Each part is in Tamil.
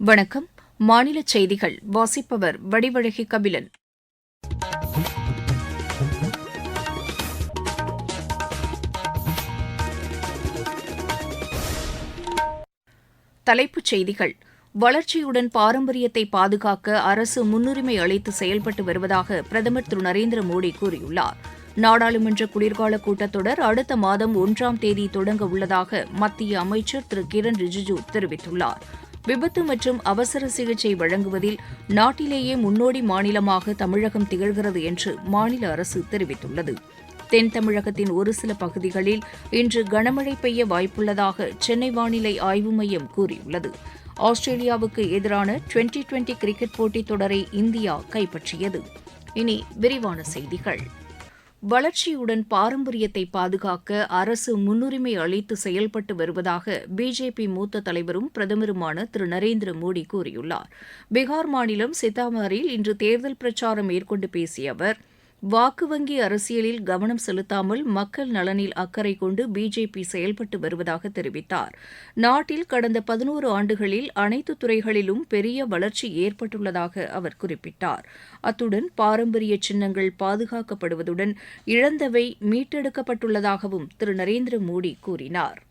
வணக்கம். மாநில செய்திகள். வாசிப்பவர் வடிவழகி கபிலன். தலைப்புச் செய்திகள். வளர்ச்சியுடன் பாரம்பரியத்தை பாதுகாக்க அரசு முன்னுரிமை அளித்து செயல்பட்டு வருவதாக பிரதமர் திரு நரேந்திர மோடி கூறியுள்ளார். நாடாளுமன்ற குளிர்கால கூட்டத்தொடர் அடுத்த மாதம் ஒன்றாம் தேதி தொடங்க உள்ளதாக மத்திய அமைச்சர் திரு கிரண் ரிஜிஜு தெரிவித்துள்ளார். விபத்து மற்றும் அவசர சிகிச்சை வழங்குவதில் நாட்டிலேயே முன்னோடி மாநிலமாக தமிழகம் திகழ்கிறது என்று மாநில அரசு தெரிவித்துள்ளது. தென் தமிழகத்தின் ஒரு சில பகுதிகளில் இன்று கனமழை பெய்ய வாய்ப்புள்ளதாக சென்னை வானிலை ஆய்வு மையம் கூறியுள்ளது. ஆஸ்திரேலியாவுக்கு எதிரான டுவெண்டி டுவெண்டி கிரிக்கெட் போட்டித் தொடரை இந்தியா கைப்பற்றியது. இனி விரிவான செய்திகள். வளர்ச்சியுடன் பாரம்பரியத்தை பாதுகாக்க அரசு முன்னுரிமை அளித்து செயல்பட்டு வருவதாக பிஜேபி மூத்த தலைவரும் பிரதமருமான திரு நரேந்திர மோடி கூறியுள்ளார். பீகார் மாநிலம் சித்தாமாரில் இன்று தேர்தல் பிரச்சாரம் மேற்கொண்டு பேசிய அவர் வாக்கு வங்கி அரசியலில் கவனம் செலுத்தாமல் மக்கள் நலனில் அக்கறை கொண்டு பிஜேபி செயல்பட்டு வருவதாக தெரிவித்தார். நாட்டில் கடந்த பதினோரு ஆண்டுகளில் அனைத்து துறைகளிலும் பெரிய வளர்ச்சி ஏற்பட்டுள்ளதாக அவர் குறிப்பிட்டார். அத்துடன் பாரம்பரிய சின்னங்கள் பாதுகாக்கப்படுவதுடன் இழந்தவை மீட்டெடுக்கப்பட்டுள்ளதாகவும் திரு நரேந்திர மோடி கூறினார்.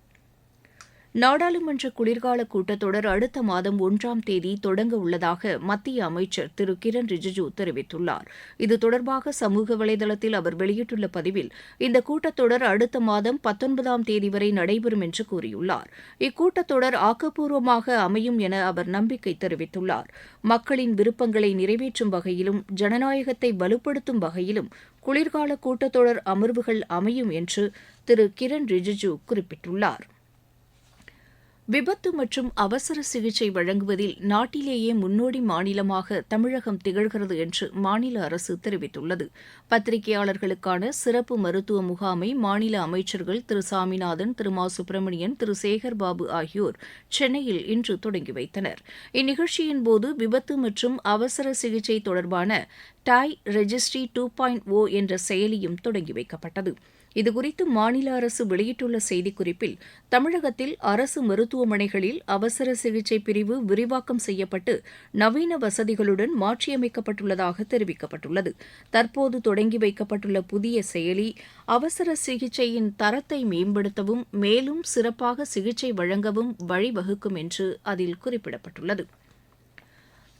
நாடாளுமன்ற குளிர்கால கூட்டத்தொடர் அடுத்த மாதம் ஒன்றாம் தேதி தொடங்க உள்ளதாக மத்திய அமைச்சர் திரு கிரண் ரிஜிஜு தெரிவித்துள்ளார். இது தொடர்பாக சமூக வலைதளத்தில் அவர் வெளியிட்டுள்ள பதிவில் இந்த கூட்டத்தொடர் அடுத்த மாதம் பத்தொன்பதாம் தேதி வரை நடைபெறும் என்று கூறியுள்ளார். இக்கூட்டத்தொடர் ஆக்கப்பூர்வமாக அமையும் என அவர் நம்பிக்கை தெரிவித்துள்ளார். மக்களின் விருப்பங்களை நிறைவேற்றும் வகையிலும் ஜனநாயகத்தை வலுப்படுத்தும் வகையிலும் குளிர்கால கூட்டத்தொடர் அமர்வுகள் அமையும் என்று திரு கிரண் ரிஜிஜு குறிப்பிட்டுள்ளார். விபத்து மற்றும் அவசர சிகிச்சை வழங்குவதில் நாட்டிலேயே முன்னோடி மாநிலமாக தமிழகம் திகழ்கிறது என்று மாநில அரசு தெரிவித்துள்ளது. பத்திரிகையாளர்களுக்கான சிறப்பு மருத்துவ முகாமை மாநில அமைச்சர்கள் திரு சாமிநாதன் திரு மா சுப்பிரமணியன் திரு சேகர் பாபு ஆகியோர் சென்னையில் இன்று தொடங்கி வைத்தனர். இந்நிகழ்ச்சியின் போது விபத்து மற்றும் அவசர சிகிச்சை தொடர்பான TAEI registry two point O என்ற செயலியும் தொடங்கி வைக்கப்பட்டது. இதுகுறித்து மாநில அரசு வெளியிட்டுள்ள செய்திக்குறிப்பில் தமிழகத்தில் அரசு மருத்துவமனைகளில் அவசர சிகிச்சை பிரிவு விரிவாக்கம் செய்யப்பட்டு நவீன வசதிகளுடன் மாற்றியமைக்கப்பட்டுள்ளதாக தெரிவிக்கப்பட்டுள்ளது. தற்போது தொடங்கி வைக்கப்பட்டுள்ள புதிய செயலி அவசர சிகிச்சையின் தரத்தை மேம்படுத்தவும் மேலும் சிறப்பாக சிகிச்சை வழங்கவும் வழிவகுக்கும் என்று அதில் குறிப்பிடப்பட்டுள்ளது.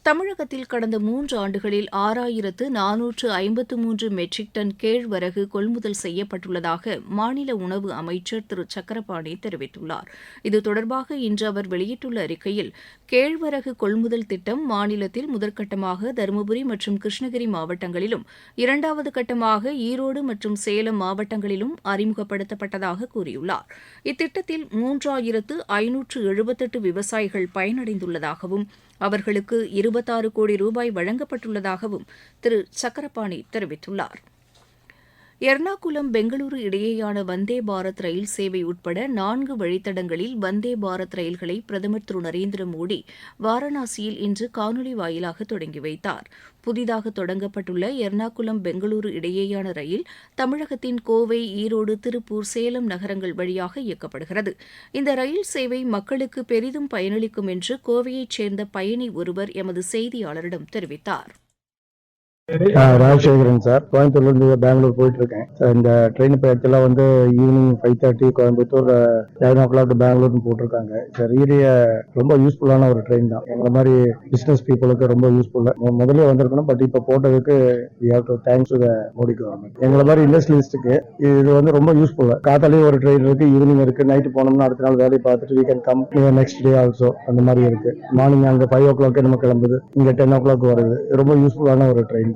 தமிழகத்தில் கடந்த மூன்று ஆண்டுகளில் ஆறாயிரத்து நானூற்று ஐம்பத்து மூன்று மெட்ரிக் டன் கேழ்வரகு கொள்முதல் செய்யப்பட்டுள்ளதாக மாநில உணவு அமைச்சர் திரு. சக்கரபாணி தெரிவித்துள்ளார். இது தொடர்பாக இன்று அவர் வெளியிட்டுள்ள அறிக்கையில் கேழ்வரகு கொள்முதல் திட்டம் மாநிலத்தில் முதற்கட்டமாக தருமபுரி மற்றும் கிருஷ்ணகிரி மாவட்டங்களிலும் இரண்டாவது கட்டமாக ஈரோடு மற்றும் சேலம் மாவட்டங்களிலும் அறிமுகப்படுத்தப்பட்டதாக கூறியுள்ளார். இத்திட்டத்தில் மூன்றாயிரத்து ஐநூற்று எழுபத்தெட்டு விவசாயிகள் பயனடைந்துள்ளதாகவும் அவர்களுக்கு இருபத்தாறு கோடி ரூபாய் வழங்கப்பட்டுள்ளதாகவும் திரு சக்கரபாணி தெரிவித்துள்ளார். எர்ணாகுளம் பெங்களூரு இடையேயான வந்தே பாரத் ரயில் சேவை உட்பட நான்கு வழித்தடங்களில் வந்தே பாரத் ரயில்களை பிரதமர் திரு. நரேந்திர மோடி வாரணாசியில் இன்று காணொலி வாயிலாக தொடங்கி வைத்தார். புதிதாக தொடங்கப்பட்டுள்ள எர்ணாகுளம் பெங்களூரு இடையேயான ரயில் தமிழகத்தின் கோவை ஈரோடு திருப்பூர் சேலம் நகரங்கள் வழியாக இயக்கப்படுகிறது. இந்த ரயில் சேவை மக்களுக்கு பெரிதும் பயனளிக்கும் என்று கோவையைச் சேர்ந்த பயணி ஒருவர் எமது செய்தியாளரிடம் தெரிவித்தார். ராஜசேகரன் சார். கோயம்புத்தூர்ல இருந்து பெங்களூர் போயிட்டு இருக்கேன் சார் இந்த ட்ரெயின் இப்போ வந்து evening five thirty Coimbatore eleven o'clock பெங்களூர்னு போட்டிருக்காங்க. சார் ஈரிய ரொம்ப யூஸ்ஃபுல்லான ஒரு ட்ரெயின் தான். எங்களை மாதிரி பிசினஸ் பீப்புளுக்கு ரொம்ப யூஸ்ஃபுல்லாக முதலே வந்திருக்கணும் பட் இப்போ போட்டதுக்கு we have to thanks to the Modi government எங்களை மாதிரி இண்டஸ்ட்ரியலிஸ்ட்டுக்கு இது வந்து ரொம்ப யூஸ்ஃபுல்லாக காத்தாலே ஒரு ட்ரெயின் இருக்கு ஈவினிங் இருக்கு நைட்டு போனோம்னா அடுத்த நாள் வேலையை பார்த்துட்டு we can come next day also அந்த மாதிரி இருக்கு. மார்னிங் அங்கே ஃபைவ் ஓ கிளாக்கே நம்ம கிளம்புது இங்கே டென் ஓ கிளாக் வருது. ரொம்ப யூஸ்ஃபுல்லான ஒரு ட்ரெயின்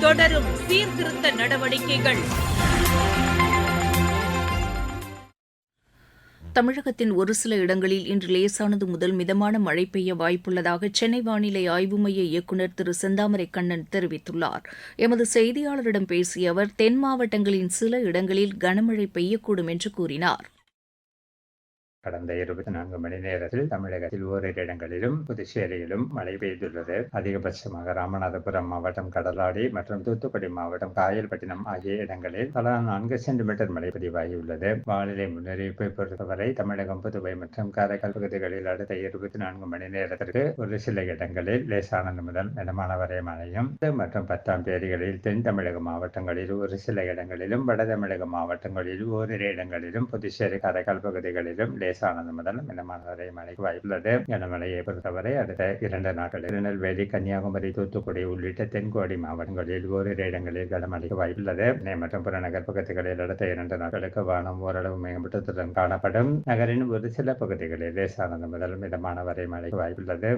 தொடரும் சீர்திருத்த நடவடிக்கைகள். தமிழகத்தின் ஒரு சில இடங்களில் இன்று லேசானது முதல் மிதமான மழை பெய்ய வாய்ப்புள்ளதாக சென்னை வானிலை ஆய்வு மைய இயக்குநர் திரு செந்தாமரை கண்ணன் தெரிவித்துள்ளார். எமது செய்தியாளரிடம் பேசிய அவர் தென் மாவட்டங்களின் சில இடங்களில் கனமழை பெய்யக்கூடும் என்று கூறினார். கடந்த இருபத்தி நான்கு மணி நேரத்தில் தமிழகத்தில் ஓரிரு இடங்களிலும் புதுச்சேரியிலும் மழை பெய்துள்ளது. அதிகபட்சமாக ராமநாதபுரம் மாவட்டம் கடலாடி மற்றும் தூத்துக்குடி மாவட்டம் காயல்பட்டினம் ஆகிய இடங்களில் தலா நான்கு சென்டிமீட்டர் மழை பதிவாகியுள்ளது. வானிலை முன்னறிவிப்பை பொறுத்தவரை தமிழகம் புதுவை மற்றும் காரைக்கால் பகுதிகளில் அடுத்த இருபத்தி நான்கு மணி நேரத்திற்கு ஒரு சில இடங்களில் லேசானது முதல் மிதமான வரை மழையும் மற்றும் பத்தாம் தேதிகளில் தென் தமிழக மாவட்டங்களில் ஒரு சில இடங்களிலும் வட தமிழக மாவட்டங்களில் ஓரிரு இடங்களிலும் புதுச்சேரி காரைக்கால் பகுதிகளிலும் லேசானது முதல் மிதமான வரை மழைக்கு வாய்ப்புள்ளது. கனமழையை பொறுத்தவரை அடுத்த இரண்டு நாட்கள் திருநெல்வேலி கன்னியாகுமரி தூத்துக்குடி உள்ளிட்ட தென்கோடி மாவட்டங்களில் ஓரிரு இடங்களில் கனமழைக்கு வாய்ப்புள்ளது. சென்னை மற்றும் புறநகர் பகுதிகளில் அடுத்த இரண்டு நாட்களுக்கு வானம் ஓரளவு மேம்பட்டத்துடன் காணப்படும். நகரின் ஒரு சில பகுதிகளில் லேசானது முதல் மிதமான வரை மழைக்கு வாய்ப்புள்ளது.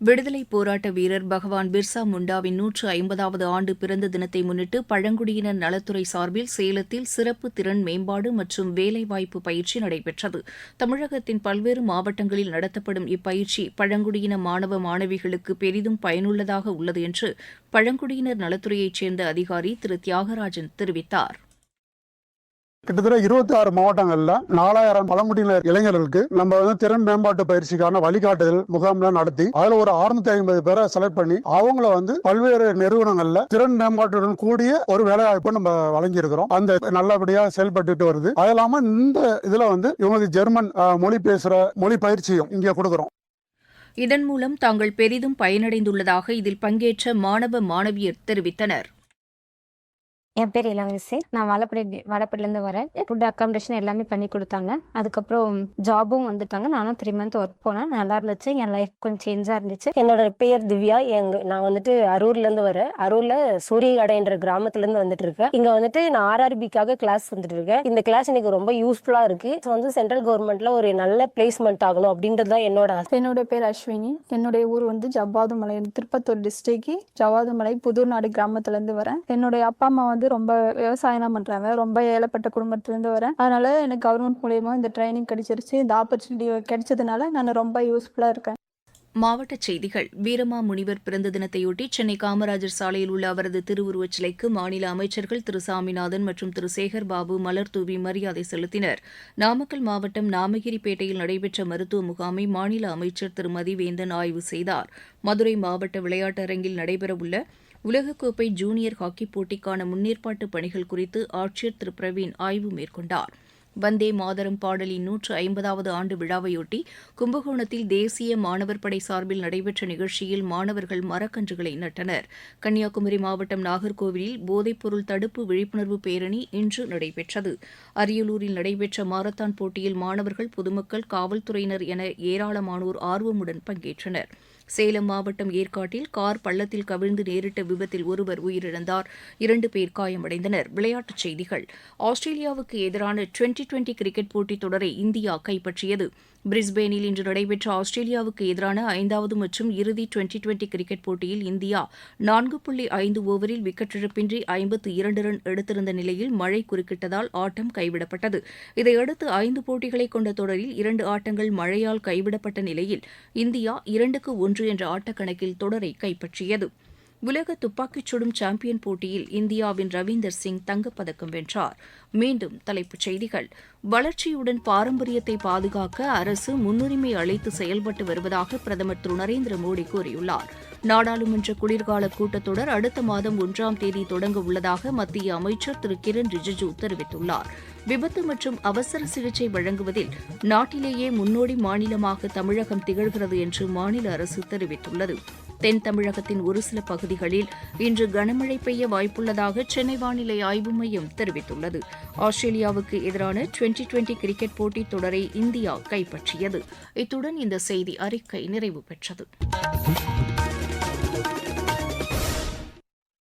விடுதலை போராட்ட வீரர் பகவான் பிர்சா முண்டாவின் நூற்று ஐம்பதாவது ஆண்டு பிறந்த தினத்தை முன்னிட்டு பழங்குடியினர் நலத்துறை சார்பில் சேலத்தில் சிறப்பு திறன் மேம்பாடு மற்றும் வேலைவாய்ப்பு பயிற்சி நடைபெற்றது. தமிழகத்தின் பல்வேறு மாவட்டங்களில் நடத்தப்படும் இப்பயிற்சி பழங்குடியின மாணவ மாணவிகளுக்கு பெரிதும் பயனுள்ளதாக உள்ளது என்று பழங்குடியினர் நலத்துறையைச் சேர்ந்த அதிகாரி திரு தியாகராஜன் தெரிவித்தார். கிட்டத்தட்ட இருபத்தி ஆறு மாவட்டங்கள்ல நாலாயிரம் பழங்குடியினர் இளைஞர்களுக்கு நம்ம வந்து திறன் மேம்பாட்டு பயிற்சிக்கான வழிகாட்டுதல் முகாம்லாம் நடத்தி அதுல ஒரு அறுநூத்தி ஐம்பது பேரை செலக்ட் பண்ணி அவங்கள வந்து பல்வேறு நிறுவனங்கள்ல திறன் மேம்பாட்டுடன் கூடிய ஒரு வேலைவாய்ப்பு நம்ம வழங்கியிருக்கிறோம். அந்த நல்லபடியா செயல்பட்டுட்டு வருது. அது இல்லாம இந்த இதுல வந்து இவங்களுக்கு ஜெர்மன் மொழி பேசுற மொழி பயிற்சியும் இங்கே கொடுக்குறோம். இதன் மூலம் தாங்கள் பெரிதும் பயனடைந்துள்ளதாக இதில் பங்கேற்ற மாணவ மாணவியர் தெரிவித்தனர். என் பேர் இளவரசி. நான் வாழப்படி வாழப்படிலேருந்து வரேன். ஃபுட் அக்காமடேஷன் எல்லாமே பண்ணி கொடுத்தாங்க. அதுக்கப்புறம் ஜாபும் வந்துட்டாங்க. நானும் த்ரீ மந்த் ஒர்க் போனேன். நல்லா இருந்துச்சு. என் லைஃப் கொஞ்சம் சேஞ்சாக இருந்துச்சு. என்னோட பெயர் திவ்யா. எங்க நான் வந்துட்டு அரூர்ல இருந்து வரேன். அரூர்ல சூரியகடைன்ற கிராமத்துல இருந்து வந்துட்டு இருக்கேன். இங்க வந்துட்டு நான் ஆர்ஆர்பிக்காக கிளாஸ் வந்துட்டு இருக்கேன். இந்த கிளாஸ் எனக்கு ரொம்ப யூஸ்ஃபுல்லா இருக்கு. So வந்து சென்ட்ரல் கவர்மெண்ட்ல ஒரு நல்ல பிளேஸ்மெண்ட் ஆகணும் அப்படின்றது தான் என்னோட ஆசை. என்னோட பேர் அஸ்வினி. என்னுடைய ஊர் வந்து ஜவ்வாதுமலை. திருப்பத்தூர் டிஸ்ட்ரிக்ட் ஜவ்வாதுமலை புதூர்நாடு கிராமத்துலேருந்து வரேன். என்னுடைய அப்பா அம்மா வந்து ரொம்ப விவசாயம்லாம் பண்ணுறாங்க ரொம்ப ஏழைப்பட்ட குடும்பத்துலேருந்து வரேன். அதனால எனக்கு கவர்மெண்ட் மூலியமாக இந்த ட்ரைனிங் கிடைச்சிருச்சு. இந்த ஆப்பர்ச்சுனிட்டி கிடைச்சதுனால நான் ரொம்ப யூஸ்ஃபுல்லாக இருக்கேன். மாவட்ட செய்திகள். வீரமா முனிவர் பிறந்த தினத்தையொட்டி சென்னை காமராஜர் சாலையில் உள்ள அவரது திருவுருவச் சிலைக்கு மாநில அமைச்சர்கள் திரு சாமிநாதன் மற்றும் திரு சேகர் பாபு மலர் தூவி மரியாதை செலுத்தினர். நாமக்கல் மாவட்டம் நாமகிரிப்பேட்டையில் நடைபெற்ற மருத்துவ முகாமை மாநில அமைச்சர் திரு மதிவேந்தன் ஆய்வு செய்தார். மதுரை மாவட்ட விளையாட்டரங்கில் நடைபெறவுள்ள உலகக்கோப்பை ஜூனியர் ஹாக்கி போட்டிக்கான முன்னேற்பாட்டு பணிகள் குறித்து ஆட்சியர் திரு. பிரவீன் ஆய்வு மேற்கொண்டார். வந்தே மாதரம் பாடலின் நூற்று ஐம்பதாவது ஆண்டு விழாவையொட்டி கும்பகோணத்தில் தேசிய மாணவர் படை சார்பில் நடைபெற்ற நிகழ்ச்சியில் மாணவர்கள் மரக்கன்றுகளை நட்டனர். கன்னியாகுமரி மாவட்டம் நாகர்கோவிலில் போதைப்பொருள் தடுப்பு விழிப்புணர்வு பேரணி இன்று நடைபெற்றது. அரியலூரில் நடைபெற்ற மாரத்தான் போட்டியில் மாணவர்கள் பொதுமக்கள் காவல்துறையினர் என ஏராளமானோர் ஆர்வமுடன் பங்கேற்றனர். சேலம் மாவட்டம் ஏற்காட்டில் கார் பள்ளத்தில் கவிழ்ந்து நேரிட்ட விபத்தில் ஒருவர் உயிரிழந்தார். இரண்டு பேர் காயமடைந்தனர். விளையாட்டுச் செய்திகள். ஆஸ்திரேலியாவுக்கு எதிரான டுவெண்டி டுவெண்டி கிரிக்கெட் போட்டித் தொடரை இந்தியா கைப்பற்றியது. பிரிஸ்பேனில் இன்று நடைபெற்ற ஆஸ்திரேலியாவுக்கு எதிரான ஐந்தாவது மற்றும் இறுதி டுவெண்டி டுவெண்டி கிரிக்கெட் போட்டியில் இந்தியா நான்கு புள்ளி ஐந்து ஓவரில் விக்கெட் இழப்பின்றி ஐம்பத்து இரண்டு ரன் எடுத்திருந்த நிலையில் மழை குறுக்கிட்டதால் ஆட்டம் கைவிடப்பட்டது. இதையடுத்து ஐந்து போட்டிகளை கொண்ட தொடரில் இரண்டு ஆட்டங்கள் மழையால் கைவிடப்பட்ட நிலையில் இந்தியா இரண்டுக்கு ஒன்று என்ற ஆட்டக்கணக்கில் தொடரை கைப்பற்றியது. உலக துப்பாக்கிச் சுடும் சாம்பியன் போட்டியில் இந்தியாவின் ரவீந்தர் சிங் தங்கப்பதக்கம் வென்றார். மீண்டும் தலைப்புச் செய்திகள். வளர்ச்சியுடன் பாரம்பரியத்தை பாதுகாக்க அரசு முன்னுரிமை அளித்து செயல்பட்டு வருவதாக பிரதமர் திரு. நரேந்திர மோடி கூறியுள்ளார். நாடாளுமன்ற குளிர்கால கூட்டத்தொடர் அடுத்த மாதம் ஒன்றாம் தேதி தொடங்க உள்ளதாக மத்திய அமைச்சர் திரு. கிரண் ரிஜிஜு தெரிவித்துள்ளார். விபத்து மற்றும் அவசர சிகிச்சை வழங்குவதில் நாட்டிலேயே முன்னோடி மாநிலமாக தமிழகம் திகழ்கிறது என்று மாநில அரசு தெரிவித்துள்ளது. தென் தமிழகத்தின் ஒரு சில பகுதிகளில் இன்று கனமழை பெய்ய வாய்ப்புள்ளதாக சென்னை வானிலை ஆய்வு மையம் தெரிவித்துள்ளது. ஆஸ்திரேலியாவுக்கு எதிரான டுவெண்டி டுவெண்டி கிரிக்கெட் போட்டித் தொடரை இந்தியா கைப்பற்றியது. இத்துடன் இந்த செய்தி அறிக்கை நிறைவு பெற்றது.